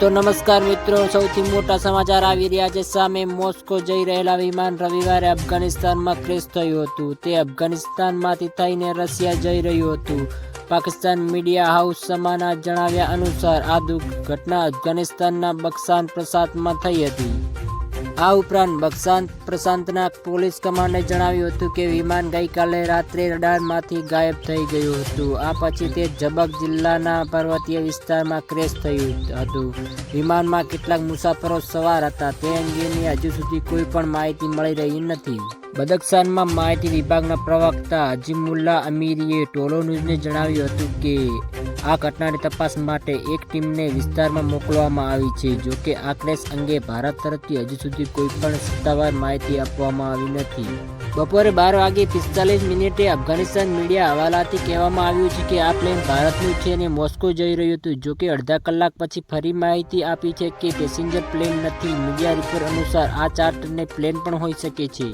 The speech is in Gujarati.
તો નમસ્કાર મિત્રો, સૌથી મોટા સમાચાર આવી રહ્યા છે. સામે મોસ્કો જઈ રહેલા વિમાન રવિવારે અફઘાનિસ્તાનમાં ક્રેશ થયું હતું. તે અફઘાનિસ્તાનમાંથી થઈને રશિયા જઈ રહ્યું હતું. પાકિસ્તાન મીડિયા હાઉસ સમાના જણાવ્યા અનુસાર, આ દુર્ઘટના અફઘાનિસ્તાનના બક્સાન પ્રસાદમાં થઈ હતી. આ ઉપરાંત બક્ષાંત પ્રશાંતના પોલીસ કમાન્ડે જણાવ્યું હતું કે વિમાન ગઈકાલે રાત્રે રડારમાંથી ગાયબ થઈ ગયું હતું. આ પછી તે જબક જિલ્લાના પર્વતીય વિસ્તારમાં ક્રેશ થયું હતું. વિમાનમાં કેટલાક મુસાફરો સવાર હતા. તે અંગેની હજુ સુધી કોઈ પણ માહિતી મળી રહી નથી. બદકસાનમાં માહિતી વિભાગના પ્રવક્તા અજીમુલ્લા અમીરીએ ટોલો ન્યૂઝને જણાવ્યું હતું કે, આ ઘટનાની તપાસ માટે એક ટીમને વિસ્તારમાં મોકલવામાં આવી છે. જો કે, આ ક્રેશ અંગે ભારત તરફથી હજુ સુધી કોઈ પણ સત્તાવાર માહિતી આપવામાં આવી નથી. બપોરે બાર વાગે પિસ્તાલીસ મિનિટે અફઘાનિસ્તાન મીડિયા હવાલાથી કહેવામાં આવ્યું છે કે, આ પ્લેન ભારતનું છે અને મોસ્કો જઈ રહ્યું હતું. જો કે, અડધા કલાક પછી ફરી માહિતી આપી છે કે, પેસેન્જર પ્લેન નથી. મીડિયા રિપોર્ટ અનુસાર આ ચાર્ટને પ્લેન પણ હોઈ શકે છે.